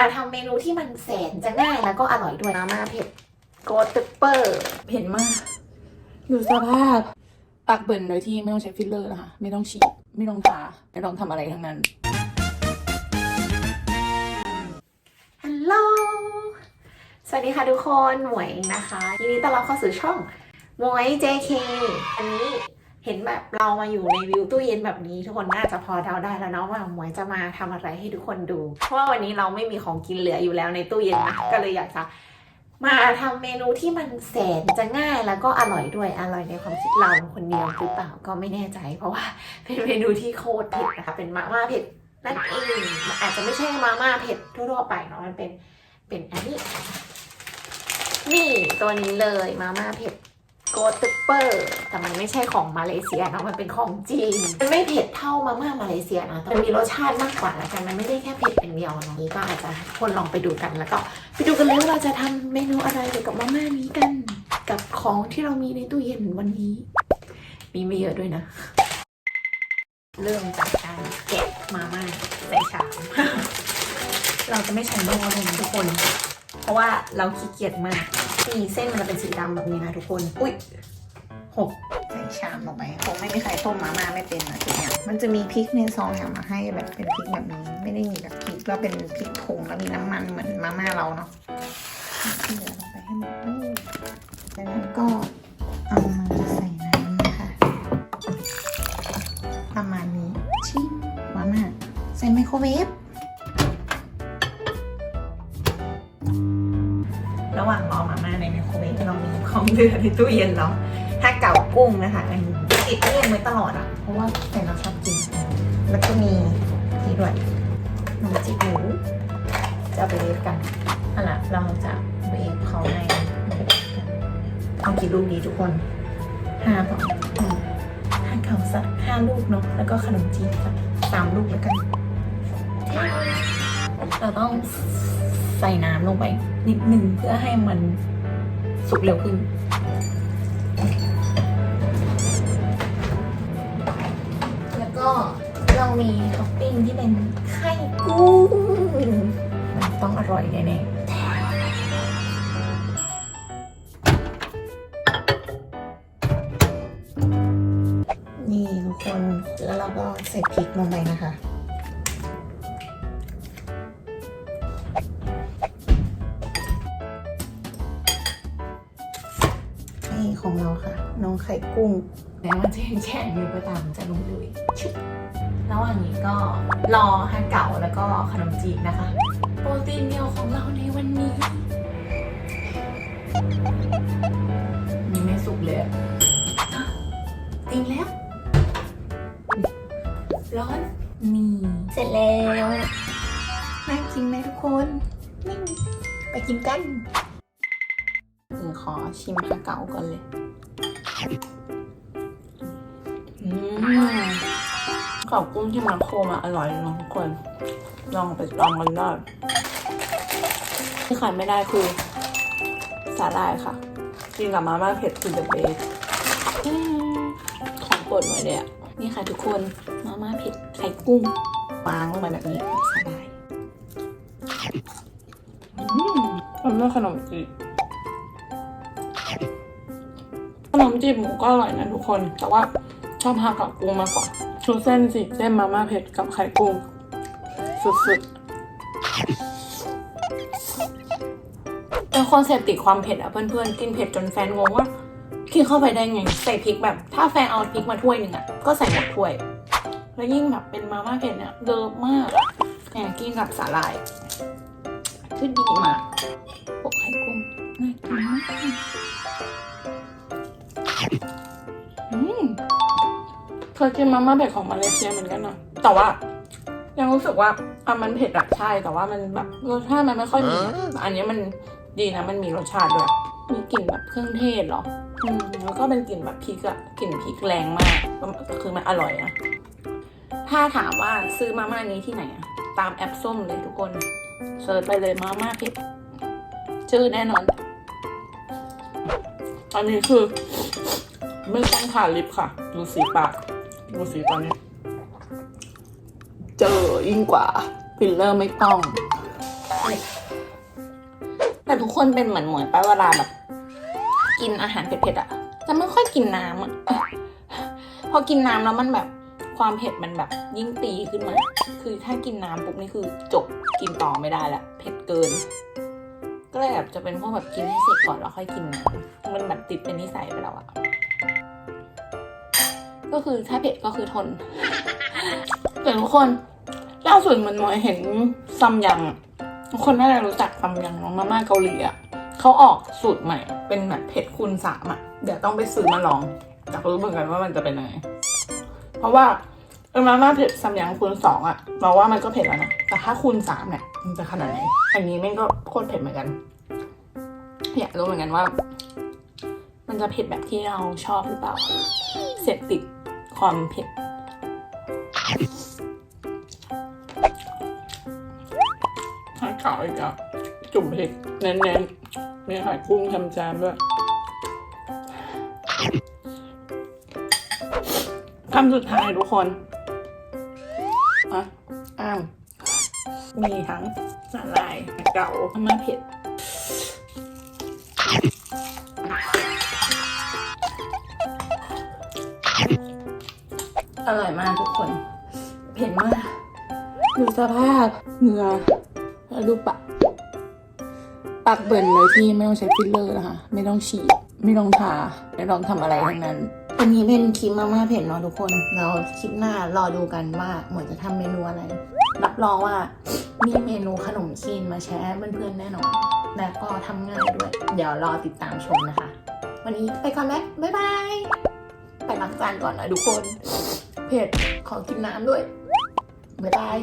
จะทำเมนูที่มันแสนจะง่ายแล้วก็อร่อยด้วยมาม่าเผ็ดโกดตึปเปอร์เผ็ดมากดูสภาพปากเบิ่นโดยที่ไม่ต้องใช้ฟิลเลอร์นะคะ ไม่ต้องฉีดไม่ต้องทาไม่ต้องทำอะไรทั้งนั้นฮัลโหลสวัสดีค่ะทุกคนหมวยเองนะคะยินดีต้อนรับเข้าสู่ช่องหมวย JK อันนี้ เห็นแบบเรามาอยู่ในวิวตู้เย็นแบบนี้ทุกคนน่าจะพอเดาได้แล้วเนาะว่าหมวยจะมาทำอะไรให้ทุกคนดู เพราะว่าวันนี้เราไม่มีของกินเหลืออยู่แล้วในตู้เย็นนะก็เลยอยากจะมาทำเมนูที่มันแสนจะง่ายแล้วก็อร่อยด้วยอร่อยในความคิดเราคนเดียวหรือเปล่าก็ไม่แน่ใจ เพราะว่าเป็นเมนูที่โคตรเผ็ดนะคะเป็นมาม่าเผ็ดนั่นเองอาจจะไม่ใช่มาม่าเผ็ดทั่วๆไปเนาะมันเป็นเป็นอันนี้นี่ตัวนี้เลยมาม่าเผ็ด โกตึปเปอร์แต่มันไม่ใช่ของมาเลเซียนะมันเป็นของจีน มันไม่เผ็ดเท่ามาม่ามาเลเซียนะแต่มันมีรสชาติมากกว่าแล้วกันมันไม่ได้แค่เผ็ดอย่างเดียวนะนี่ก็อาจจะคนลองไปดูกันแล้วก็ไปดูกันเลยว่าเราจะทำเมนูอะไรเกี่ยวกับมาม่านี้กัน กับของที่เรามีในตู้เย็นวันนี้ มีไม่เยอะด้วยนะ เริ่มจากการแกะมาม่าใส่ชามเราจะไม่ใช้หม้อเลยนะทุกคน ราะว่าเราขี้เกียจมากนี่เส้นมันจะเป็นสีดำแบบนี้นะทุกคน อุ้ยหกใส่ชามลงไปคงไม่มีใครต้มมาม่าไม่เป็นนะทีเนี้ยมันจะมีพริกในซองแถมมาให้แบบเป็นพริกแบบนี้ ไม่ได้มีแบบพริกแล้วเป็นพริกผงแล้วมีน้ำมันเหมือนมาม่าเราเนาะที่เหลือลงไปให้หมดเลยจากนั้นก็ ระหว่างรอมาม่าในไมโครเวฟเรามีของเหลือในตู้เย็นแล้วถ้าเก่ากุ้งนะคะอันนี้ติดตู้เย็นไว้ตลอดอะ เพราะว่าแฟนเราชอบกิน แล้วก็มีนี่ด้วยนมจีบหมูจะเอาไปเวฟกันเอาล่ะเราจะเวฟเขาในเอากี่ลูกดีทุกคนห้าพออืมห้าเก่าสักห้าลูกเนาะแล้วก็ขนมจีบสักสามลูกแล้วกัน เราต้อง ใส่น้ำลงไป นิดนึงเพื่อให้มันสุกเร็วขึ้น แล้วก็เรามีท็อปปิ้งที่เป็นไข่กุ้งมันต้องอร่อยแน่ๆนี่ทุกคน แล้วเราก็ใส่พริกลงไปนะคะ ค่ะ น้องไข่กุ้งแม้มันจะยังแช่อยู่ก็ตามจะลงเลยชึบระหว่างนี้ก็รอฮันเก่าแล้วก็ขนมจีบนะคะ โปรตีนเดียวของเราในวันนี้นี่ไม่สุกเลยอะอะติงแล้ว ร้อนนี่เสร็จแล้วน่ากินไหมทุกคนนี่ไปกินกันนี่ ขอชิมฮาเก๋าก่อนเลยอืมขอบกุ้งที่มาโคมาอร่อยเลยนะทุกคน ลองไปลองกันได้ที่ขายไม่ได้คือ สาหร่ายค่ะ กินกับมาม่าเผ็ดคือเดอะเบสของโปรดหน่อยเลยอะ นี่ค่ะทุกคนมาม่าเผ็ดไข่กุ้งวางลงไปแบบนี้สาหร่ายอืมทำด้วยขนมจีบ นมจีบหมูก็อร่อยนะทุกคน แต่ว่าชอบฮากับกุ้งมากกว่าชูเส้นสิเส้นมาม่าเผ็ดกับไข่กุ้ง สุดๆเป็นคนเสพติดความเผ็ดอะเพื่อนๆ กินเผ็ดจนแฟนงงว่ากินเข้าไปได้ไง ใส่พริกแบบ ถ้าแฟนเอาพริกมาถ้วยหนึ่งอะก็ใส่หมดถ้วย แล้วยิ่งแบบเป็นมาม่าเผ็ดเนี่ยเลิฟมากเนี่ยกินกับสาหร่ายคือดีมากพวกไข่กุ้งน่ากินมาก เคยกินมาม่าเผ็ดของมาเลเซียเหมือนกันนะแต่ว่า ยังรู้สึกว่าอะมันเผ็ดอะใช่แต่ว่ามันแบบรสชาติมันไม่ค่อยมีอะแต่อันนี้มันดีนะมันมีรสชาติด้วยมีกลิ่นแบบเครื่องเทศเหรออืมแล้วก็เป็นกลิ่นแบบพริกอะกลิ่นพริกแรงมากคือมันอร่อยนะถ้าถามว่าซื้อมาม่านี้ที่ไหนอะตามแอปส้มเลยทุกคนเซิร์ชไปเลยมาม่าเผ็ดชื่อแน่นอนอันนี้คือไม่ต้องทาลิปค่ะ ดูสีปาก ดูสีตอนนี้ เจอยิ่งกว่าฟิลเลอร์ไม่ต้อง แต่ทุกคนเป็นเหมือนหมวยป้าเวลาแบบ กินอาหารเผ็ดๆอะจะไม่ค่อยกินน้ำอะพอกินน้ำแล้วมันแบบความเผ็ดมันแบบยิ่งตีขึ้นมา คือถ้ากินน้ำปุ๊บนี่คือจบกินต่อไม่ได้ละเผ็ดเกิน ก็เลยแบบจะเป็นพวกแบบกินให้เสร็จก่อนแล้วค่อยกินน้ำมันแบบติดเป็นนิสัยไปแล้วอะ ก็คือถ้าเผ็ดก็คือทนแต่ทุกคนล่าสุดมันมอยเห็นซัมยังทุกคนน่าจะรู้จักซัมยังน้องมาม่าเกาหลีอะเขาออกสูตรใหม่ เป็นแบบเผ็ดคูณสามอะเดี๋ยวต้องไปซื้อมาลองอยากรู้เหมือนกันว่ามันจะเป็นยังไงเพราะว่าเออมาม่าเผ็ดซัมยังคูณสองอะเราว่ามันก็เผ็ดแล้วนะแต่ถ้าคูณสามเนี่ยมันจะขนาดไหนอันนี้แม่งก็โคตรเผ็ดเหมือนกันอยากรู้เหมือนกันว่า มันจะเผ็ดแบบที่เราชอบหรือเปล่า เสร็จติด ความเผ็ดไข่ขาวอีกอะจุ่มพริกเน้นๆมีไข่กุ้งทำจานด้วยคำสุดท้ายทุกคนอะอ้ามมีทั้งสาลายเก่ามาเผ็ด อร่อยมากทุกคน เผ็ดมาก ดูสภาพเหงื่อแล้วดูปากปากเบิ่นเลยที่ไม่ต้องใช้ฟิลเลอร์นะคะ ไม่ต้องฉีด ไม่ต้องทา ไม่ต้องทำอะไรทั้งนั้น อันนี้เป็นคลิปมาม่าเผ็ดเนาะทุกคน เราคลิปหน้ารอดูกันว่าหมวยจะทำเมนูอะไร รับรองว่ามีเมนูขนมจีนมาแชร์เพื่อนๆแน่นอน และก็ทำง่ายด้วย เดี๋ยวรอติดตามชมนะคะ วันนี้ไปก่อนแล้วบ๊ายบาย ไปล้างจานก่อนนะทุกคน เผ็ด ขอกินน้ำด้วยบ๊ายบาย